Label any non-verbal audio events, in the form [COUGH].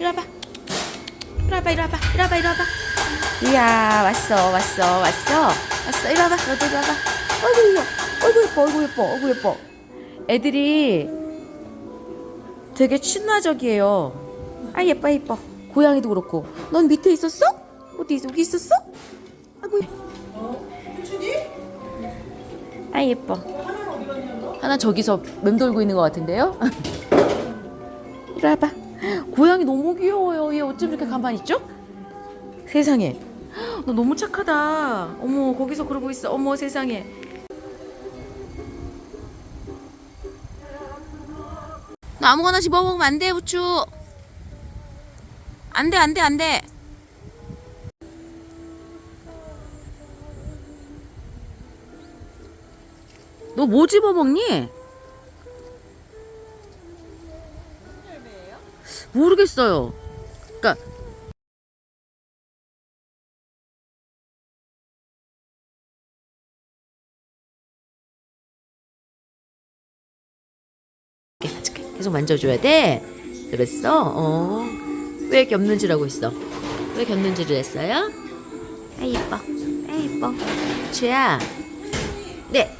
이리 와봐. 이리 와봐 이리 와봐. 이리 와봐 이리 와봐. 이야 왔어 왔어 왔어. 왔어 이리 와봐. 너도 이리 와봐. 어이구 이거 어이구 예뻐 어이구 예뻐 어이구 예뻐. 애들이 되게 친화적이에요. 아 예뻐 예뻐. 고양이도 그렇고. 넌 밑에 있었어? 어디? 여기 있었어? 아이고 아 예뻐. 하나 저기서 맴돌고 있는 것 같은데요? [LAUGHS] 이리 와봐 고양이 너무 귀여워요. 얘 어쩜 이렇게 가만히 있죠? 세상에. 너 너무 착하다. 어머 거기서 그러고 있어. 어머 세상에. 너 아무거나 집어먹으면 안 돼 부추. 안 돼 안 돼 안 돼. 너 뭐 집어먹니? 모르겠어요. 그러니까. 계속 만져줘야 돼. 그랬어? 어. 왜 겹눈질 하고 있어? 왜 겹눈질을 했어요? 아 이뻐. 아 이뻐. 주야. 네.